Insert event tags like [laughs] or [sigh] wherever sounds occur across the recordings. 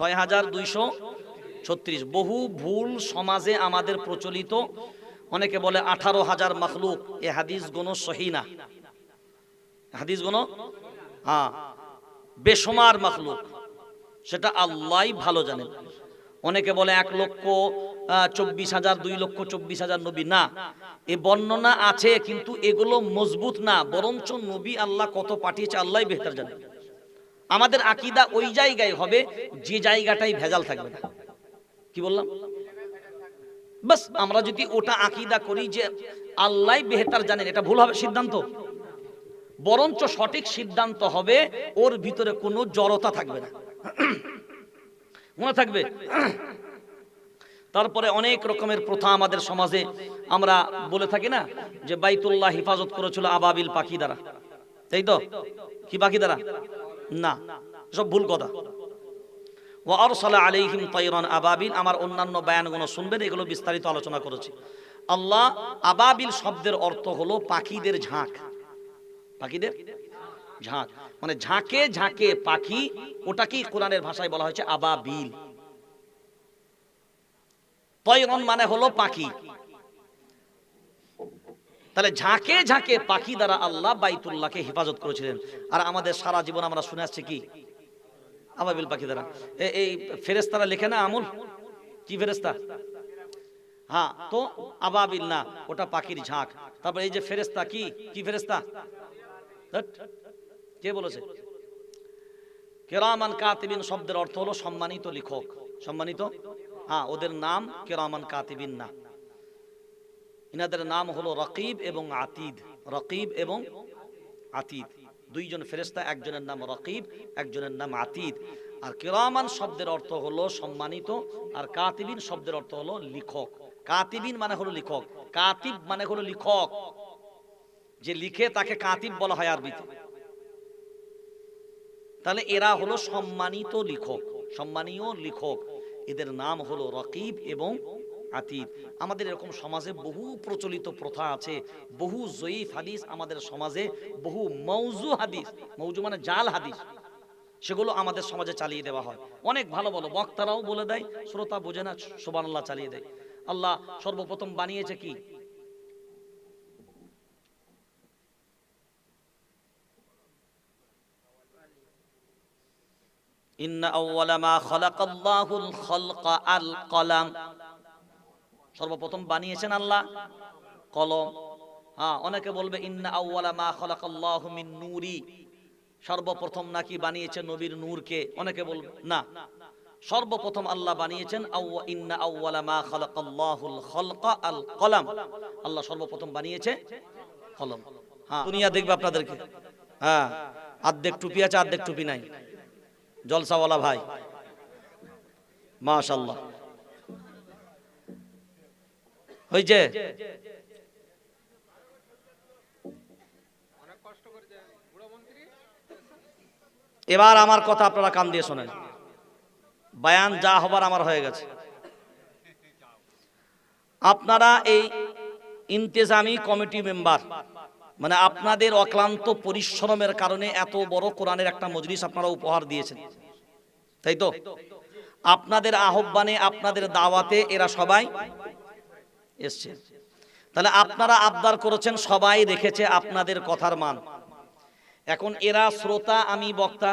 ছয় হাজার দুইশো ছত্রিশ। বহু ভুল সমাজে আমাদের প্রচলিত। অনেকে বলে আঠারো হাজার মখলুক। এ হাদিস গুণ সহি না। হাদিস গুণ হ্যাঁ। বেসমার মখলুক। সেটা আল্লাহ ভালো জানেন। অনেকে বলে এক লক্ষ চব্বিশ হাজার, দুই লক্ষ, চব্বিশ হাজার নবী। না। এ বর্ণনা আছে, কিন্তু এগুলো মজবুত না। বরঞ্চ নবী আল্লাহ কত পাঠিয়েছে আল্লাহ বেহতার জানেন আমাদের আকিদা ওই জায়গায় হবে, যে জায়গাটাই ভেজাল থাকবে। না কি বললাম? বাস, আমরা যদি ওটা আকিদা করি যে আল্লাহ বেহতার জানেন, এটা ভুল হবে, সিদ্ধান্ত। বরঞ্চ সঠিক সিদ্ধান্ত হবে, ওর ভিতরে কোনো জড়তা থাকবে না। মনে থাকবে? তারপরে অনেক রকমের প্রথা আমাদের সমাজে, আমরা বলে থাকি না যে বাইতুল্লাহ হেফাজত করেছিল আবাবিল পাখি দ্বারা। তাই তো? কি পাখি দ্বারা? না, সব ভুল কথা। ও আরসালা আলাইহিম তাইরান আবাবিল, আমার অন্যান্য বয়ানগুলো শুনবেন, এগুলো বিস্তারিত আলোচনা করেছি। আল্লাহ আবাবিল শব্দের অর্থ হলো পাখিদের ঝাঁক। পাখিদের ঝাঁক। মানে ঝাঁকে ঝাঁকে পাখি, ওটাকেই কোরআনের ভাষায় বলা হয়েছে আবাবিল। তয়রন মানে হলো পাখি। তাহলে ঝাঁকে ঝাঁকে পাখি দ্বারা আল্লাহ বাইতুল্লাহকে হেফাজত করেছিলেন। আর আমাদের সারা জীবন আমরা শুনে আসছি কি? আবাবিল পাখি দ্বারা। এই ফেরেস্তারা লেখে না আমুল? কি ফেরেস্তা হ্যাঁ তো আবাবিল না, ওটা পাখির ঝাঁক। তারপর এই যে ফেরেস্তা কি? কি ফেরেস্তা কে বলেছে? কেরামান কাতিবিন শব্দের অর্থ হলো সম্মানিত লেখক। সম্মানিত? হ্যাঁ ওদের নাম কেরামান কাতিবিন না। ইনাদের নাম হলো রকিব এবং আতিদ। রকিব এবং আতিদ। দুইজন ফেরেস্তা একজনের নাম রকিব, একজনের নাম আতিদ। আর কেরামান শব্দের অর্থ হলো সম্মানিত, আর কাতিবিন শব্দের অর্থ হলো লিখক। কাতিবিন মানে হলো লিখক। কাতিব মানে হলো লিখক। যে লিখে তাকে কাতিব বলা হয় আরবিতে। তাহলে এরা হলো সম্মানিত লেখক, সম্মানীয় লেখক। এদের নাম হলো রকিব এবং আতিদ আমাদের এরকম সমাজে বহু প্রচলিত প্রথা আছে, বহু জয়ীফ হাদিস আমাদের সমাজে, বহু মৌজু হাদিস। মৌজু মানে জাল হাদিস। সেগুলো আমাদের সমাজে চালিয়ে দেওয়া হয়। অনেক ভালো ভালো বক্তারাও বলে দেয়, শ্রোতা বোঝে না সোবান আল্লাহ চালিয়ে দেয়। আল্লাহ সর্বপ্রথম বানিয়েছে কি? ইন্না আউওয়ালা মা খালাকাল্লাহুল খালকা আল কলাম সর্বপ্রথম বানিয়েছেন আল্লাহ। কলম। হ্যাঁ অনেকে বলবে, ইন্না আউওয়ালা মা খালাকাল্লাহু মিন নূরি। সর্বপ্রথম নাকি বানিয়েছেন নবীর নূরকে? অনেকে বলবে, না। সর্বপ্রথম আল্লাহ বানিয়েছেন ইন্না আউওয়ালা মা খালাকাল্লাহুল খালকা আল কলাম। আল্লাহ সর্বপ্রথম বানিয়েছে কলম। হ্যাঁ দুনিয়া দেখবে আপনাদেরকে। হ্যাঁ আর্ধেক টুপি আছে, আর্ধেক টুপি নাই। জলসাওয়ালা ভাই। মাশাল্লাহ হয়েছে এবার আমার কথা আপনারা কান দিয়ে শোনেন। বায়ান যা হবার আমার হয়ে গেছে। আপনারা এই ইন্তেজামি কমিটি মেম্বার মানে আপনাদের অক্লান্ত পরিশ্রমের কারণে এত বড় কোরআনের একটা মজলিস আপনারা উপহার দিয়েছেন। তাই তো? আপনাদের আহ্বানে, আপনাদের দাওয়াতে এরা সবাই এসছে। তাহলে আপনারা আবদার করেছেন, সবাই রেখেছে আপনাদের কথার মান। এখন এরা শ্রোতা, আমি বক্তা।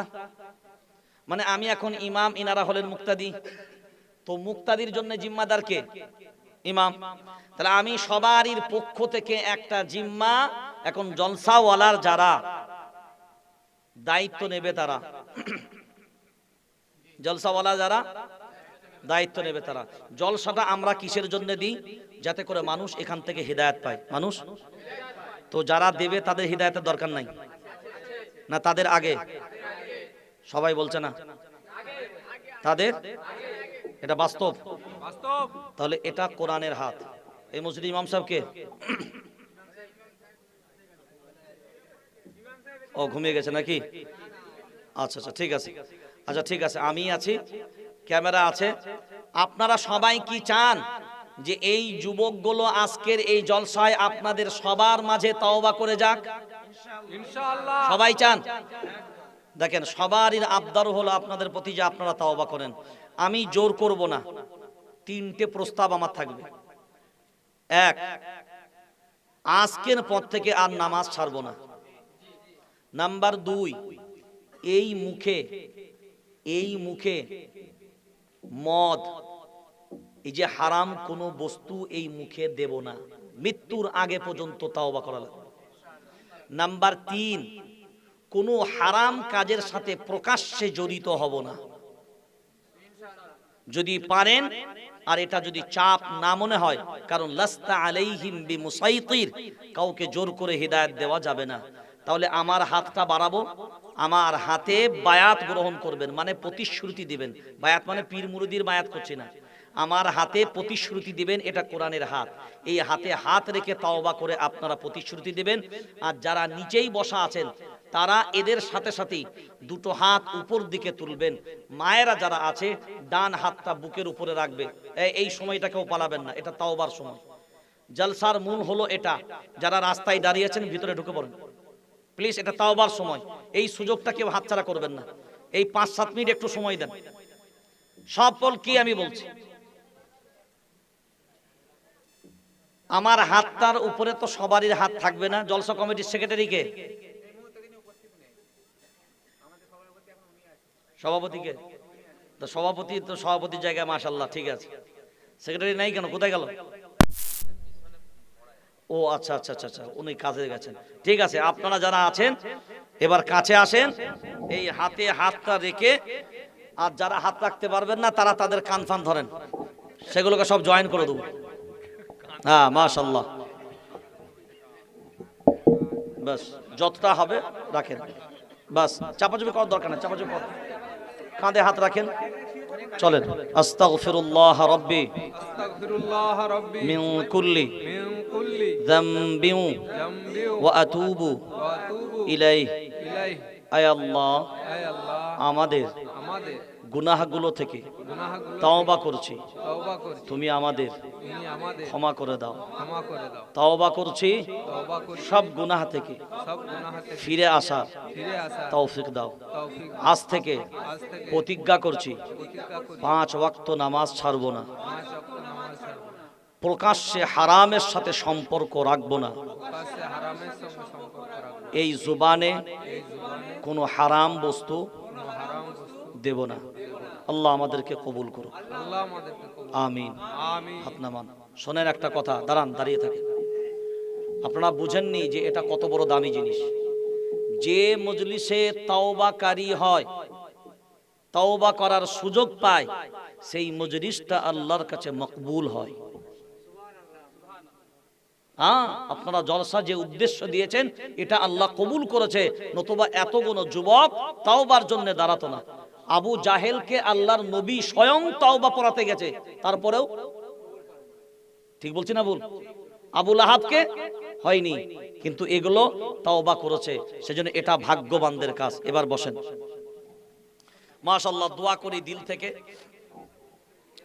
মানে আমি এখন ইমাম, ইনারা হলেন মুক্তাদি। তো মুক্তাদির জন্য জিম্মাদার কে? ইমাম। তাহলে আমি সবারই পক্ষ থেকে একটা জিম্মা, এখন জলসাওয়ালার যারা দায়িত্ব নেবে তারা। জলসাওয়ালা যারা দায়িত্ব নেবে তারা। জলসাটা আমরা কিসের জন্য দিই? যাতে করে মানুষ এখান থেকে হৃদায়ত পায়। মানুষ? তো যারা দেবে তাদের হৃদায়তের দরকার নাই। না তাদের আগে? সবাই বলছে না। তাদের? এটা বাস্তব। তাহলে এটা কোরআনের হাত। এই মসজিদ ইমাম সাহেবকে ও ঘুমিয়ে গেছে নাকি? আচ্ছা আচ্ছা ঠিক আছে। আচ্ছা ঠিক আছে। আমি আছি। ক্যামেরা আছে? আপনারা সবাই কি চান যে এই যুবকগুলো আজকের এই জলসায় আপনাদের সবার মাঝে তওবা করে যাক? সবাই চান? দেখেন সবারই আবদার হলো আপনাদের প্রতি যে আপনারা তাওবা করেন। আমি জোর করব না। তিনটে প্রস্তাব আমার থাকবে। এক আজকের পর থেকে আর নামাজ ছাড়ব না। নাম্বার দুই এই মুখে এই মুখে মদ। এই যে হারাম কোনো বস্তু এই মুখে দেব না। মৃত্যুর আগে পর্যন্ত তাওবা করা লাগবে। নাম্বার তিন, কোনো হারাম কাজের সাথে প্রকাশ্যে জড়িত হব না। যদি পারেন, আর এটা যদি চাপ না মনে হয়, কারণ লাস্তা আলাইহিম বিমুসাইতির, কাউকে জোর করে হিদায়াত দেওয়া যাবে না। তাহলে আমার হাতটা বাড়াবো? আমার হাতে বায়াত গ্রহণ করবেন মানে প্রতিশ্রুতি দিবেন। বায়াত মানে পীর মুরুদির বায়াত করছে না। আমার হাতে প্রতিশ্রুতি দিবেন, এটা কোরআনের হাত। এই হাতে হাত রেখে তাওবা করে আপনারা প্রতিশ্রুতি দিবেন। আর যারা নিচেই বসা আছেন, তারা এদের সাথে সাথেই দুটো হাত উপর দিকে তুলবেন। মায়েরা যারা আছে, ডান হাতটা বুকের উপরে রাখবে। এই- সময়টাকেও পালাবেন না, এটা তাওবার সময়। জলসার মূল হলো এটা। যারা রাস্তায় দাঁড়িয়েছেন ভিতরে ঢুকে পড়েন। প্লিজ এটা তাওবার সময়। এই সুযোগটা কেউ হাতছাড়া করবেন না। এই পাঁচ, সাত মিনিট একটু সময় দেন। সফল কি আমি বলছি? আমার হাতটার উপরে তো সবারই হাত থাকবে না। জলসা কমিটির সেক্রেটারিকে সভাপতিকে তো সভাপতি, তো সভাপতির জায়গায় মাশাল্লাহ ঠিক আছে। সেক্রেটারি নাই কেন? কোথায় গেল? ও আচ্ছা আচ্ছা আচ্ছা আচ্ছা উনি কাজে গেছেন। ঠিক আছে, আপনারা যারা আছেন, এবার কাছে আসেন। এই হাতে হাতটা রেখে, আর যারা হাত রাখতে পারবেন না, তারা তাদের কান ফান ধরেন। সেগুলোকে সব জয়েন করে দেবো। হ্যাঁ মাশাল্লাহ বাস, যতটা হবে, রাখেন। বাস, চাপাচুপি করার দরকার না চাপাচুপি কর। কাঁধে হাত রাখেন। চলেন আস্তাগফিরুল্লাহ রাব্বি আস্তাগফিরুল্লাহ রাব্বি মিন কুল্লি মিন কুল্লি যামবি যামবি ওয়া আতুবু ওয়া আতুবু ইলাইহি ইলাইহি আয় আল্লাহ আয় আল্লাহ আমাদের আমাদের গুনাহগুলো থেকে তওবা করছি। তুমি আমাদের ক্ষমা করে দাও। করে করছি। সব গুনাহ থেকে ফিরে আসা তৌফিক দাও। আজ থেকে প্রতিজ্ঞা করছি। পাঁচ ওয়াক্ত নামাজ ছাড়বো না। প্রকাশ্যে হারামের সাথে সম্পর্ক রাখব না। এই জুবানে কোনো হারাম বস্তু দেব না। আল্লাহ আমাদেরকে কবুল করুক। আমিন। আমিন। হাত নামান। শোনেন একটা কথা দাঁড়ান দাঁড়িয়ে থাকে আপনারা বুঝেননি যে এটা কত বড় দামি জিনিস। যে মজলিসে তাওবাকারী হয় তাওবা করার সুযোগ পায় সেই মজলিসটা আল্লাহর কাছে মকবুল হয়। হ্যাঁ আপনারা জলসা যে উদ্দেশ্য দিয়েছেন এটা আল্লাহ কবুল করেছে নতুবা এতগুলো যুবক তাওবার জন্য দাঁড়াতো না। আবু জাহেলকে আল্লাহর নবী স্বয়ং তাওবা পড়াতে গেছে। তারপরেও ঠিক বলছি না বল আবুল আহাবকে হয়নি, কিন্তু এগুলো তাওবা করেছে। সেজন্য এটা ভাগ্যবানদের কাজ। এবার বসেন। মাশাল্লাহ দোয়া করি দিল থেকে।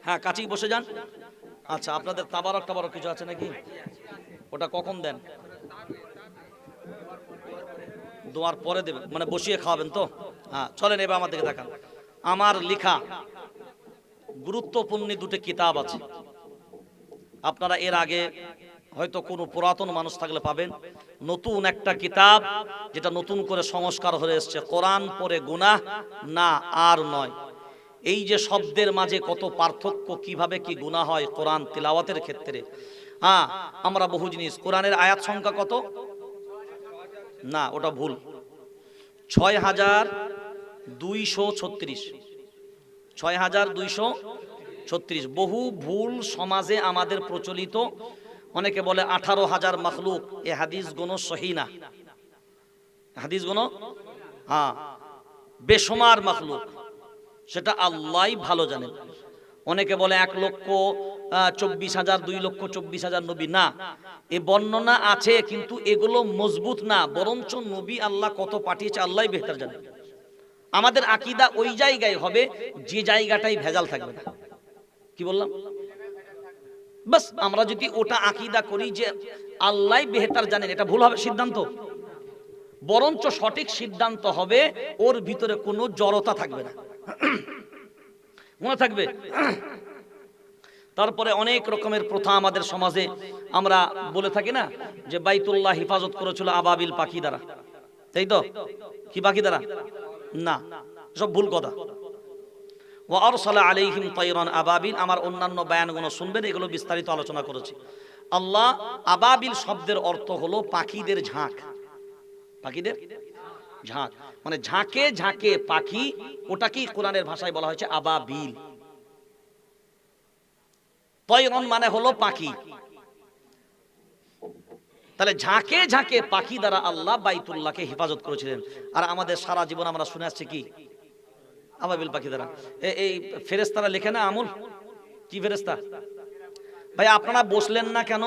হ্যাঁ কাছেই বসে যান। আচ্ছা আপনাদের তাবারক টাবারক কিছু আছে নাকি? ওটা কখন দেন? দোয়ার পরে দেবেন মানে বসিয়ে খাওয়াবেন তো? হ্যাঁ চলেন এবার আমার দিকে দেখান আমার লেখা গুরুত্বপূর্ণ দুটো কিতাব আছে। আপনারা এর আগে হয়তো কোনো পুরাতন মানুষ থাকলে পাবেন। নতুন একটা কিতাব যেটা নতুন করে সংস্কার হয়ে এসছে। কোরআন পরে গুনাহ, না আর নয়। এই যে শব্দের মাঝে কত পার্থক্য, কীভাবে কি গুনাহ হয় কোরআন তিলাওয়াতের ক্ষেত্রে। হ্যাঁ আমরা বহু জিনিস। কোরআনের আয়াত সংখ্যা কত? না, ওটা ভুল। ছয় হাজার দুইশো ছত্রিশ। ছয় হাজার দুইশো ছত্রিশ। বহু ভুল সমাজে আমাদের প্রচলিত। অনেকে বলে আঠারো হাজার মখলুক। এ হাদিস গুণ সহি না। হাদিস গুণ হ্যাঁ। বেসমার মখলুক। সেটা আল্লাহ ভালো জানেন। অনেকে বলে এক লক্ষ চব্বিশ হাজার, দুই লক্ষ, চব্বিশ হাজার নবী। না। এ বর্ণনা আছে, কিন্তু এগুলো মজবুত না। বরঞ্চ নবী আল্লাহ কত পাঠিয়েছে আল্লাহ বেহতার জানেন আমাদের আকিদা ওই জায়গায় হবে, যে জায়গাটাই ভেজাল থাকবে। না কি বললাম? বাস, আমরা যদি ওটা আকিদা করি যে আল্লাহ বেহতার জানেন, এটা ভুল হবে, সিদ্ধান্ত। বরঞ্চ সঠিক সিদ্ধান্ত হবে, ওর ভিতরে কোনো জড়তা থাকবে না। মনে থাকবে? তারপরে অনেক রকমের প্রথা আমাদের সমাজে, আমরা বলে থাকি না যে বাইতুল্লাহ হেফাজত করেছিল আবাবিল পাখি দ্বারা। তাই তো? কি পাখি দ্বারা? না, সব ভুল কথা। ও আরসালা আলাইহিম তাইরান আবাবিল, আমার অন্যান্য বয়ানগুলো শুনবেন, এগুলো বিস্তারিত আলোচনা করেছি। আল্লাহ আবাবিল শব্দের অর্থ হলো পাখিদের ঝাঁক। পাখিদের ঝাঁক। মানে ঝাঁকে ঝাঁকে পাখি, ওটাকেই কোরআনের ভাষায় বলা হয়েছে আবাবিল। তয়রন মানে হলো পাখি। তাহলে ঝাঁকে ঝাঁকে পাখি দ্বারা আল্লাহ বাইতুল্লাহকে হেফাজত করেছিলেন। আর আমাদের সারা জীবন আমরা শুনে আসছি কি? আবাবিল পাখি দ্বারা। এই ফেরেস্তারা লেখে না আমল? কি ফেরেস্তা ভাই, আপনারা বসলেন না কেন?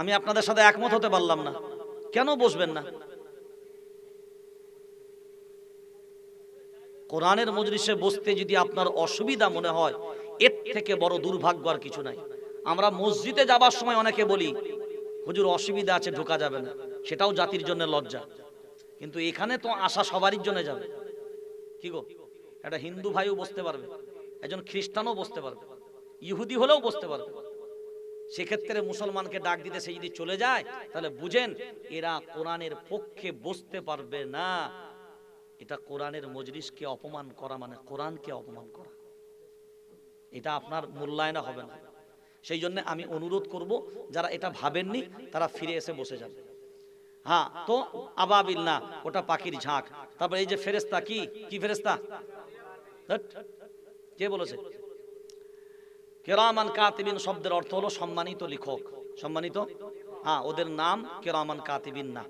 আমি আপনাদের সাথে একমত হতে পারলাম না। কেন বসবেন না? কোরআনের মজলিসে বসতে যদি আপনার অসুবিধা মনে হয় এর থেকে বড় দুর্ভাগ্য আর কিছু নাই। আমরা মসজিদে যাবার সময় অনেকে বলি, হুজুর, অসুবিধা আছে, ঢোকা যাবে না। সেটাও জাতির জন্য লজ্জা। কিন্তু এখানে তো আশা সবারই জন্য যাবে। কি গো? একটা হিন্দু ভাইও বসতে পারবে, একজন খ্রিস্টানও বসতে পারবে, ইহুদি হলেও বসতে পারবে। সেক্ষেত্রে মুসলমানকে ডাক দিতে সে যদি চলে যায়, তাহলে বুঝেন, এরা কোরআনের পক্ষে বসতে পারবে না। এটা কোরআনের মজলিসকে অপমান করা মানে কোরআনকে অপমান করা। এটা আপনার মূল্যায়ন হবে না। সেই জন্য আমি অনুরোধ করব, যারা এটা ভাবেননি, তারা ফিরে এসে বসে যাবে হ্যাঁ তো আবাবিল না ওটা পাখির ঝাঁক। তারপর এই যে ফেরেস্তা কি? কি ফেরেস্তা কে বলেছে? কেরামান কাতিবিন শব্দের অর্থ হলো সম্মানিত লেখক। সম্মানিত? হ্যাঁ ওদের নাম কেরামান কাতিবিন না।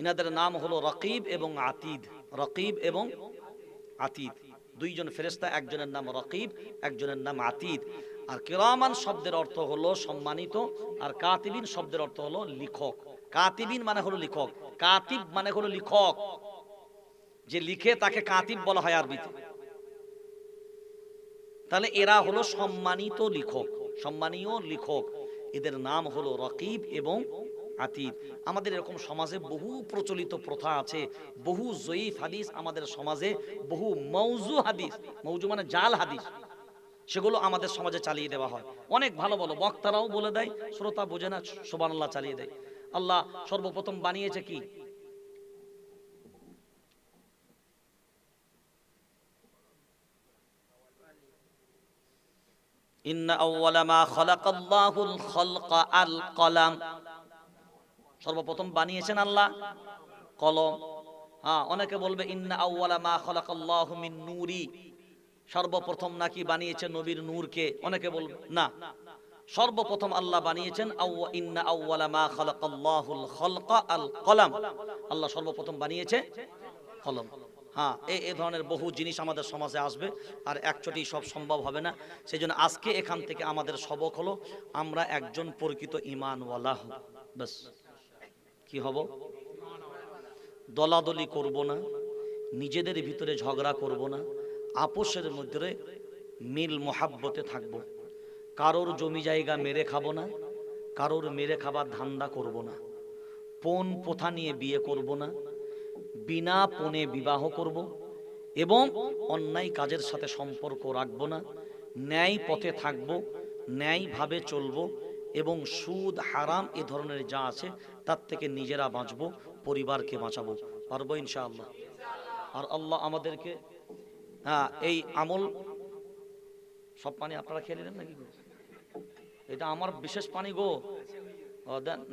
ইনাদের নাম হলো রকিব এবং আতিদ। রকিব এবং আতিদ। দুইজন ফেরেস্তা একজনের নাম রকিব, একজনের নাম আতিদ। আর কেরামান শব্দের অর্থ হলো সম্মানিত, আর কাতিবিন শব্দের অর্থ হলো লিখক। কাতিবিন মানে হলো লিখক, কাতিব মানে হলো লিখক। যে লিখে তাকে কাতিব বলা হয় আরবিতে। তাহলে এরা হলো সম্মানিত লেখক, সম্মানীয় লেখক। এদের নাম হলো রকিব এবং আতিদ আমাদের এরকম সমাজে বহু প্রচলিত প্রথা আছে, বহু জয়ীফ হাদিস আমাদের সমাজে, বহু মৌজু হাদিস মৌজু মানে জাল হাদিস, সেগুলো আমাদের সমাজে চালিয়ে দেওয়া হয়। অনেক ভালো ভালো বক্তারাও বলে দেয়, শ্রোতা বোঝে না সোবান আল্লাহ চালিয়ে দেয়। আল্লাহ সর্বপ্রথম বানিয়েছে কি? ইন্না আউওয়ালা মা খালাকাল্লাহুল খালকা আল কলাম। সর্বপ্রথম বানিয়েছেন আল্লাহ। কলম। হ্যাঁ অনেকে বলবে, ইন্না আউওয়ালা মা খালাকাল্লাহু মিন নূরি। সর্বপ্রথম নাকি বানিয়েছেন নবীর নূরকে? অনেকে বলবে, না। সর্বপ্রথম আল্লাহ বানিয়েছেন ইন্না আউওয়ালা মা খালাকাল্লাহুল খালকা আল কলাম। আল্লাহ সর্বপ্রথম বানিয়েছে কলম। হ্যাঁ এই এই ধরনের বহু জিনিস আমাদের সমাজে আসবে, আর একচটি সব সম্ভব হবে না। সেই জন্য আজকে এখান থেকে আমাদের সবক হলো, আমরা একজন প্রকৃত ইমানওয়ালা হব। ব্যাস। কি হব? দলাদলি করব না, নিজেদের ভিতরে ঝগড়া করব না, আপোষের মধ্যে মিল মোহাব্বতে থাকব। কারোর জমি জায়গা মেরে খাব না, কারোর মেরে খাবার ধান্দা করব না, পণ প্রথা নিয়ে বিয়ে করব না, বিনা পণে বিবাহ করব এবং অন্যায় কাজের সাথে সম্পর্ক রাখব না, ন্যায় পথে থাকব, ন্যায়ভাবে চলব এবং সুদ, হারাম এ ধরনের যা আছে, তার থেকে নিজেরা বাঁচবো, পরিবারকে বাঁচাবো। পারব ইনশাআল্লাহ। আর আল্লাহ আমাদেরকে হ্যাঁ এই আমল, সব পানি আপনারা খেয়ে নিলেন নাকি এটা আমার বিশেষ পানি গো।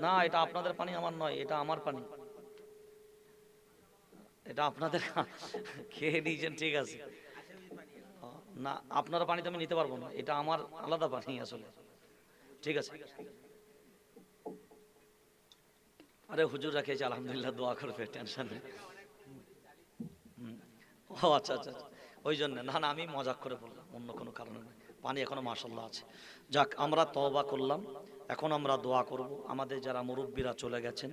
না, এটা আপনাদের পানি, আমার নয়, এটা আমার পানি। এটা আপনাদের [laughs] খেয়ে নিয়েছেন, ঠিক আছে। না, আপনার পানি তো আমি নিতে পারব না, এটা আমার আলাদা পানি আসলে। ঠিক আছে। আরে হুজুর রাখেছে আলহামদুলিল্লাহ দোয়া করবে, টেনশন নেই। ও আচ্ছা আচ্ছা আচ্ছা। ওই জন্য। না না, আমি মজাক করে বললাম, অন্য কোনো কারণে নয়। পানি এখনও মাসাল্লাহ আছে। যাক, আমরা তওবা করলাম। এখন আমরা দোয়া করব। আমাদের যারা মুরব্বীরা চলে গেছেন,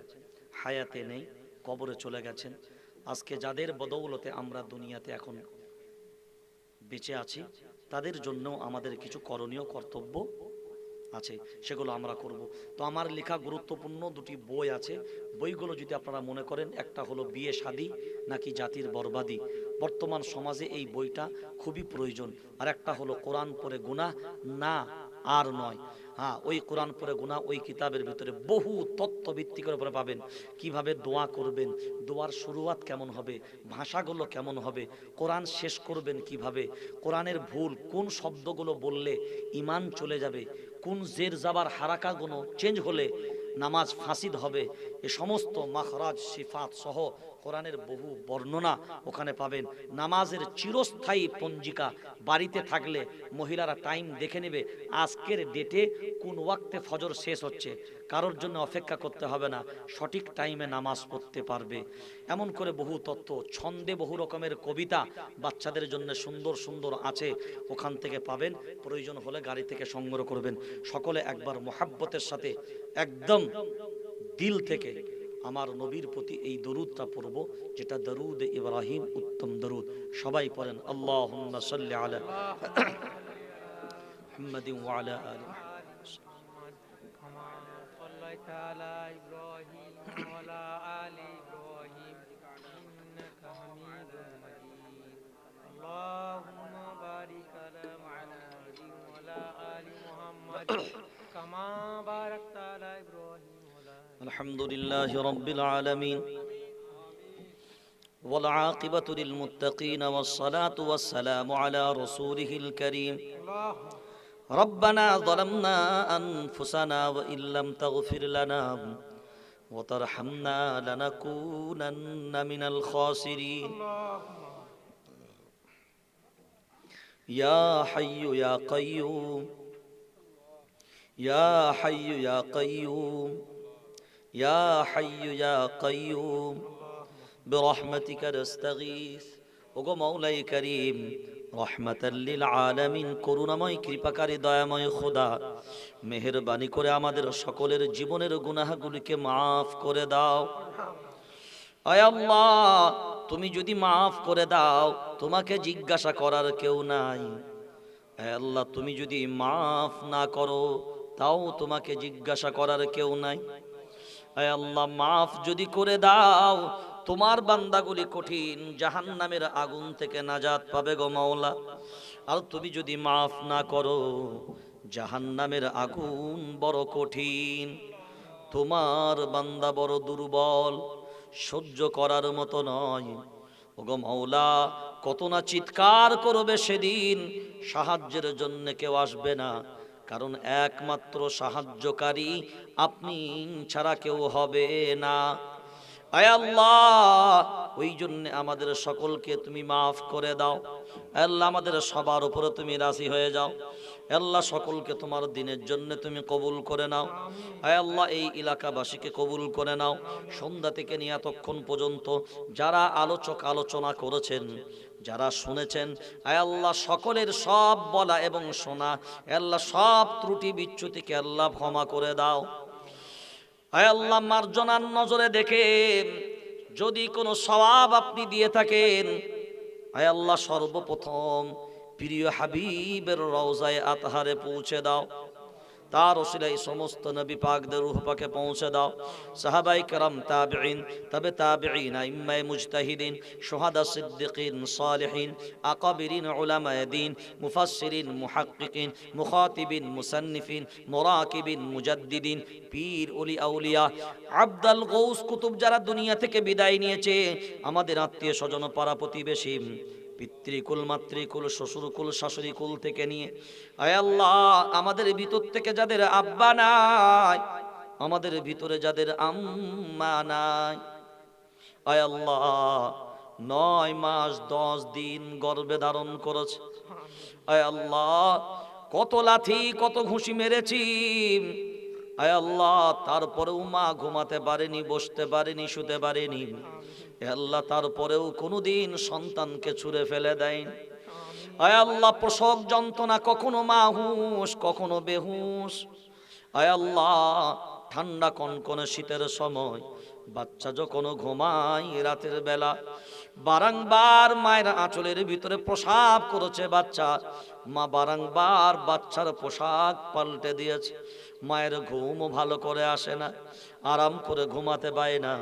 হায়াতে নেই, কবরে চলে গেছেন, আজকে যাদের বদৌলতে আমরা দুনিয়াতে এখন বেঁচে আছি, তাদের জন্য আমাদের কিছু করণীয় কর্তব্য আছে, সেগুলো আমরা করব। তো আমার লেখা গুরুত্বপূর্ণ দুটি বই আছে। বইগুলো যদি আপনারা মনে করেন, একটা হলো বিয়ে শাদী, নাকি জাতির বরবাদি। বর্তমান সমাজে এই বইটা খুবই প্রয়োজন। আর একটা হলো কোরআন পরে গুণা না আর নয়। হ্যাঁ ওই কোরআন পরে গুনাহ, ওই কিতাবের ভিতরে বহু তত্ত্ব ভিত্তিকের উপরে পাবেন। কীভাবে দোয়া করবেন, দোয়ার শুরুয়াত কেমন হবে, ভাষাগুলো কেমন হবে, কোরআন শেষ করবেন কীভাবে, কোরআনের ভুল, কোন শব্দগুলো বললে ইমান চলে যাবে, কোন জের যাবার হারাকাগুলো চেঞ্জ হলে নামাজ ফাঁসিদ হবে, এ সমস্ত মাখরাজ, সিফাত সহ কোরআনের বহু বর্ণনা ওখানে পাবেন। নামাজের চিরস্থায়ী পঞ্জিকা, বাড়িতে থাকলে মহিলারা টাইম দেখে নেবে, আজকের ডেটে কোন ওয়াক্তে ফজর শেষ হচ্ছে। কারোর জন্য অপেক্ষা করতে হবে না, সঠিক টাইমে নামাজ পড়তে পারবে। এমন করে বহু তত্ত্ব, ছন্দে বহু রকমের কবিতা বাচ্চাদের জন্য সুন্দর সুন্দর আছে, ওখান থেকে পাবেন। প্রয়োজন হলে গাড়ি থেকে সংগ্রহ করবেন। সকলে একবার মোহাব্বতের সাথে একদম দিল থেকে আমার নবীর প্রতি এই দরুদটা পড়ব যেটা দরুদ ইব্রাহিম উত্তম দরুদ সবাই পড়েন আল্লাহ সাল্লি আলা মুহাম্মাদিন ওয়া আলা আলি كما صليت على إبراهيم وعلى آل إبراهيم إنك حميد مجيد اللهم بارك على محمد وعلى آل محمد كما باركت على إبراهيم وعلى آل الحمد لله رب العالمين والعاقبة للمتقين والصلاة والسلام على رسوله الكريم. ربنا ظلمنا أنفسنا وإن لم تغفر لنا وترحمنا لنكونن من الخاسرين. يا حي يا قيوم يا حي يا قيوم يا حي يا قيوم برحمتك نستغيث ওগো মৌলাই করিম রহমাতাল্লিল আলামিন করুণাময় কৃপাকারী দয়াময় খোদা মেহেরবানি করে আমাদের সকলের জীবনের গুনাহগুলিকে মাফ করে দাও আয় আল্লাহ তুমি যদি মাফ করে দাও তোমাকে জিজ্ঞাসা করার কেউ নাই আয় আল্লাহ তুমি যদি মাফ না করো তাও তোমাকে জিজ্ঞাসা করার কেউ নাই আয় আল্লাহ, মাফ যদি করে দাও, তোমার বান্দাগুলি কঠিন, জাহান্নামের আগুন থেকে নাজাত পাবে গো মাওলা। আর তুমি যদি মাফ না করো, জাহান্নামের আগুন বড় কঠিন। তোমার বান্দা বড় দুর্বল, সহ্য করার মতো নয়। ওগো মাওলা, কত না চিৎকার করবে সেদিন, সাহায্যের জন্য কেউ আসবে না। কারণ একমাত্র সাহায্যকারী আপনি ছাড়া কেউ হবে না। আল্লাহ, ওই জন্য আমাদের সকলকে তুমি মাফ করে দাও। আল্লাহ আমাদের সবার উপরে তুমি রাজি হয়ে যাও। আল্লাহ সকলকে তোমার দিনের জন্য তুমি কবুল করে নাও। আয় আল্লাহ, এই এলাকাবাসীকে কবুল করে নাও। সন্ধ্যা থেকে নিয়ে এতক্ষণ পর্যন্ত যারা আলোচক আলোচনা করেছেন যারা শুনেছেন আল্লাহ সকলের সব বলা এবং শোনা। আল্লাহ সব ত্রুটি বিচ্যুতিকে আল্লাহ ক্ষমা করে দাও। আল্লাহ মার্জনার নজরে দেখে যদি কোনো সওয়াব আপনি দিয়ে থাকেন আল্লাহ সর্বপ্রথম প্রিয় হাবিবের রওজায় আতহারে পৌঁছে দাও। তার ওসিলাই সমস্ত নবী পাকদের রূহ পাকে পৌঁছে দাও সাহাবাই کرام তাবিঈন তবে তাবিঈন আইম্মায়ে মুজতাহিদিন শুহাদা সিদ্দিকিন সালিহিন আকাবিরিন উলামায়ে দ্বীন মুফাসসিরিন মুহাক্কিকিন মুখাতিবিন মুসান্নিফিন মুরাকিবিন মুজাদ্দিদিন পীর ওলি আউলিয়া আব্দাল গৌস কুতুব যারা দুনিয়া থেকে বিদায় নিয়েছে আমাদের আত্মীয় স্বজন পাড়া প্রতিবেশী পিতৃকুল, মাতৃকুল, শ্বশুরকুল, শাশুড়িকুল থেকে নিয়ে। আয় আল্লাহ, আমাদের ভিতর থেকে যাদের আব্বা নাই, আমাদের ভিতরে যাদের আম্মা নাই। আয় আল্লাহ, নয় মাস, দশ দিন গর্ভে ধারণ করেছে। আয় আল্লাহ, কত লাথি, কত ঘুষি মেরেছি। আয় আল্লাহ, তারপরেও মা ঘুমাতে পারেনি, বসতে পারেনি, শুতে পারেনি। আল্লাহ, তারপরেও কোনোদিন সন্তানকে ছুঁড়ে ফেলে দেয়নি। আয় আল্লাহ, প্রসব যন্ত্রণা কখনো মাহুস, কখনো বেহুশ আয় আল্লাহ, ঠান্ডা কনকনে শীতের সময় বাচ্চা যখন ঘুমায় রাতের বেলা, বারংবার মায়ের আঁচলের ভিতরে প্রসাব করেছে বাচ্চা। মা বারংবার বাচ্চার পোশাক পাল্টে দিয়েছে। মায়ের ঘুমও ভালো করে আসে না, আরাম করে ঘুমাতে পায় না।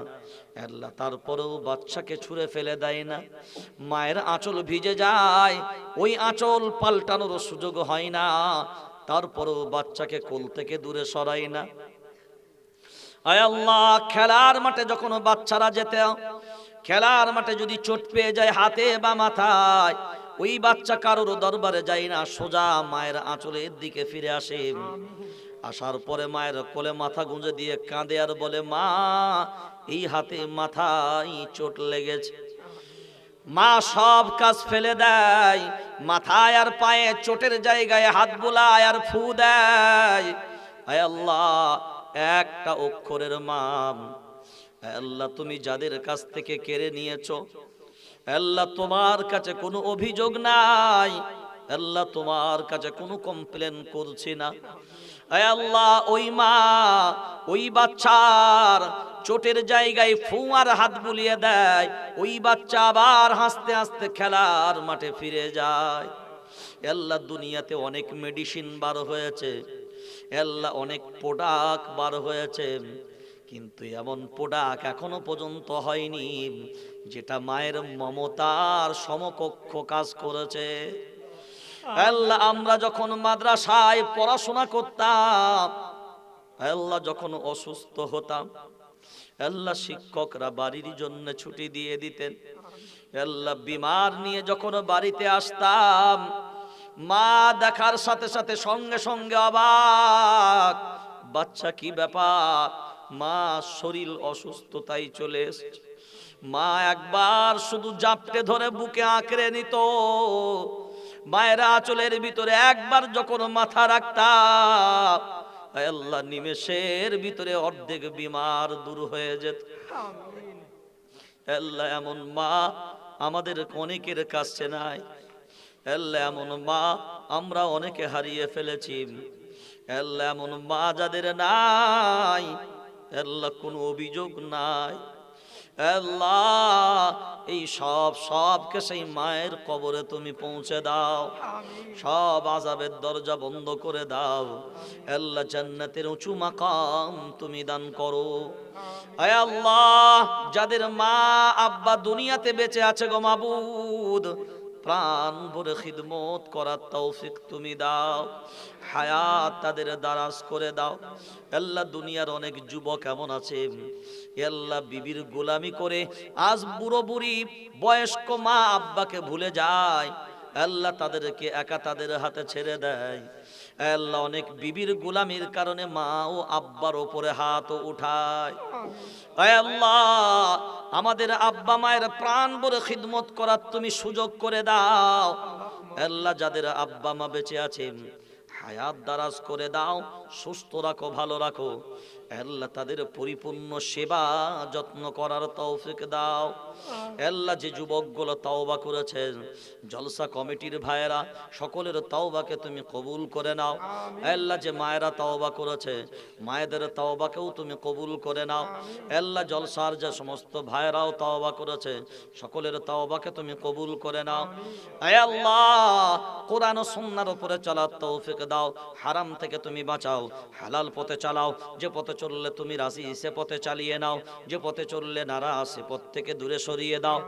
আল্লাহ তারপরেও বাচ্চাকে ছুঁড়ে ফেলে দেয় না। মায়ের আঁচল ভিজে যায়, ওই আঁচল পাল্টানোর সুযোগ হয় না। তারপরেও বাচ্চাকে কোল থেকে দূরে সরাই না। আল্লাহ, খেলার মাঠে যখন বাচ্চারা যেতে, খেলার মাঠে যদি চোট পেয়ে যায় হাতে বা মাথায়, ওই বাচ্চা কারোর দরবারে যায় না, সোজা মায়ের আঁচলের দিকে ফিরে আসে। আসার পরে মায়ের কোলে মাথা গুঁজে দিয়ে কাঁদে আর বলে, মা, এই হাতে মাথায় চোট লেগেছে। মা, সব কাজ ফেলে দেয়। মাথায় আর পায়ে চোটের জায়গায় হাত বুলায় আর ফু দেয়। আল্লাহ, একটা অক্ষরের মাম আল্লাহ, তুমি যাদের কাছ থেকে কেড়ে নিয়েছো আল্লাহ, তোমার কাছে কোনো অভিযোগ নাই। আল্লাহ, তোমার কাছে কোনো কমপ্লেন করছি না। আল্লাহ, ওই মা, ওই বাচ্চার চোটের জায়গায় ফুয়ার হাত বুলিয়ে দেয়। ওই বাচ্চা আবার হাসতে হাসতে খেলার মাঠে ফিরে যায়। আল্লাহ, দুনিয়াতে অনেক মেডিসিন বার হয়েছে। আল্লাহ, অনেক প্রোডাক্ট বার হয়েছে। কিন্তু এমন প্রোডাক্ট এখনও পর্যন্ত হয়নি, যেটা মায়ের মমতার সমকক্ষ কাজ করেছে। আল্লাহ, আমরা যখন মাদ্রাসায় পড়াশোনা করতাম, আল্লাহ যখন অসুস্থ হতাম, আল্লাহ শিক্ষকরা বাড়ির জন্য ছুটি দিয়ে দিতেন। আল্লাহ বিমার নিয়ে যখন বাড়িতে আসতাম, মা দেখার সাথে সাথে সঙ্গে সঙ্গে অবাক, বাচ্চা কি ব্যাপার? মা শরীর অসুস্থতাই চলে এসছে। মা একবার শুধু জাপটে ধরে বুকে আঁকড়ে নিত। মায়ের আঁচলের ভিতরে একবার যখন মাথা রাখতাম আল্লাহ নিমেষের ভিতরে অর্ধেক বিমার দূর হয়ে যেত। আল্লাহ এমন মা আমাদের অনেকের কাছে নাই। আল্লাহ এমন মা আমরা অনেকে হারিয়ে ফেলেছি। আল্লাহ এমন মা যাদের নাই, আল্লাহ কোনো অভিযোগ নাই। আল্লাহ এই সব সবকে সেই মায়ের কবরে তুমি পৌঁছে দাও। সব আজাবের দরজা বন্ধ করে দাও। আল্লাহ জান্নাতের উঁচু মাকাম তুমি দান করো। আয় আল্লাহ যাদের মা আব্বা দুনিয়াতে বেঁচে আছে গো মাবুদ প্রাণ ভরে খিদমত করার তৌফিক তুমি দাও। হায়াত তাদের দারাজ করে দাও। আল্লাহ দুনিয়ার অনেক যুবক এমন আছে। আল্লাহ বিবির গোলামি করে আজ বুড়ো বুড়ি বয়স্ক মা আব্বাকে ভুলে যায়। আল্লাহ তাদেরকে একা তাদের হাতে ছেড়ে দেয়। আল্লাহ অনেক বিবির গোলামির কারণে মা ও আব্বার ওপরে হাত উঠায়। আল্লাহ, আমাদের আব্বা মায়ের প্রাণ বলে খিদমত করার তুমি সুযোগ করে দাও। আল্লাহ যাদের আব্বা মা বেঁচে আছেন, হায়াত দারাজ করে দাও, সুস্থ রাখো, ভালো রাখো। আল্লাহ তাদের পরিপূর্ণ সেবা যত্ন করার তৌফিক দাও। আল্লাহ। যে যুবকগুলো তাওবা করেছে জলসা কমিটির ভাইয়েরা সকলের তাওবাকে তুমি কবুল করে নাও। আল্লাহ যে মায়েরা তাওবা করেছে মায়েদের তাওবাকেও তুমি কবুল করে নাও। আল্লাহ জলসার যে সমস্ত ভাইয়েরাও তাওবা করেছে সকলের তাওবাকে তুমি কবুল করে নাও। আল্লাহ কোরআন ও সুন্নাহর উপরে চলার তৌফিক দাও। হারাম থেকে তুমি বাঁচাও হালাল পথে চালাও যে পথে চললে তুমি রাজি, সে পথে চালিয়ে নাও। যে পথে চললে নারা সে পথ থেকে দূরে সরিয়ে দাও।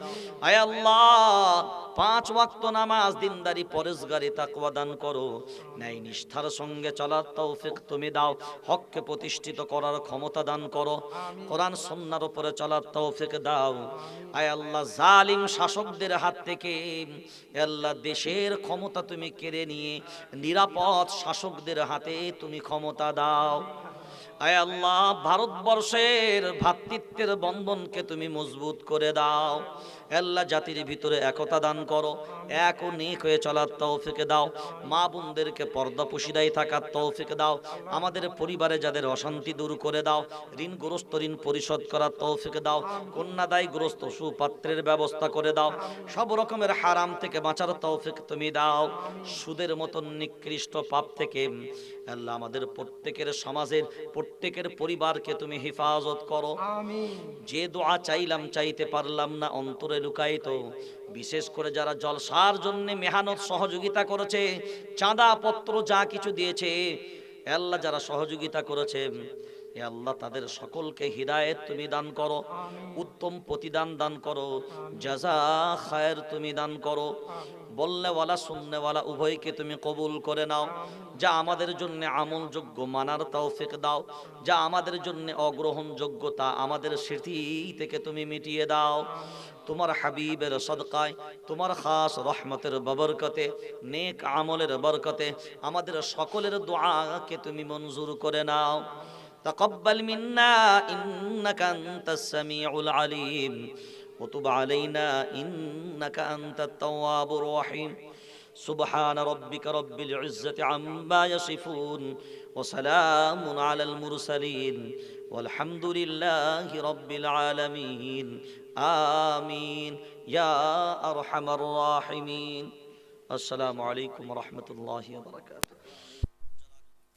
আয় আল্লাহ, পাঁচ ওয়াক্ত নামাজ, দিনদারি পরেশগারি তাকওয়া দান করো। ন্যায় নিষ্ঠার সঙ্গে চলার তৌফিক তুমি দাও। হককে প্রতিষ্ঠিত করার ক্ষমতা দান করো। কোরআন সন্ন্যার উপরে চলার তৌফিক দাও। আয় আল্লাহ, জালিম শাসকদের হাত থেকে আল্লাহ, দেশের ক্ষমতা তুমি কেড়ে নিয়ে, নিরাপদ শাসকদের হাতে তুমি ক্ষমতা দাও। আয় আল্লাহ, ভারতবর্ষের ভ্রাতৃত্বের বন্ধনকে তুমি মজবুত করে দাও। আল্লাহ জাতির ভিতরে একতা দান করো, এক ও নেক হয়ে চলার তৌফিক দাও। মা বোনদেরকে পর্দা থাকার তৌফিক দাও। আমাদের পরিবারে যাদের অশান্তি দূর করে দাও, ঋণগ্রস্ত ঋণ পরিশোধ করার তৌফিক দাও। কন্যাদায় গ্রস্ত সুপাত্রের ব্যবস্থা করে দাও। সব রকমের হারাম থেকে বাঁচার তৌফিক তুমি দাও। সুদের মতন নিকৃষ্ট পাপ থেকে আল্লাহ আমাদের প্রত্যেকের সমাজের প্রত্যেকের পরিবারকে তুমি হেফাজত করো। যে দোয়া চাইলাম চাইতে পারলাম না অন্তরে লুকায়িত। বিশেষ করে যারা জলসার জন্য মেহানত সহযোগিতা করেছে চাঁদা পত্র যা কিছু দিয়েছে আল্লাহ যারা সহযোগিতা করেছে এ আল্লাহ তাদের সকলকে হিদায়েত তুমি দান করো উত্তম প্রতিদান দান করো জাজা খায়ের তুমি দান করো বলনেওয়ালা শুননেওয়ালা উভয়কে তুমি কবুল করে নাও যা আমাদের জন্য আমলযোগ্য মানার তৌফিক দাও যা আমাদের জন্য অগ্রহণযোগ্য তা আমাদের স্মৃতি থেকে তুমি মিটিয়ে দাও। তোমার হাবিবের সদকায় তোমার খাস রহমতের ববরকতে নেক আমলের বরকতে আমাদের সকলের দোয়াকে তুমি মঞ্জুর করে নাও। تقبل منا إنك أنت السميع العليم. وتب علينا إنك أنت التواب الرحيم. سبحان ربك رب العزة عما يصفون وسلام على المرسلين. والحمد لله رب العالمين. آمين. يا أرحم الراحمين. السلام عليكم ورحمة الله وبركاته.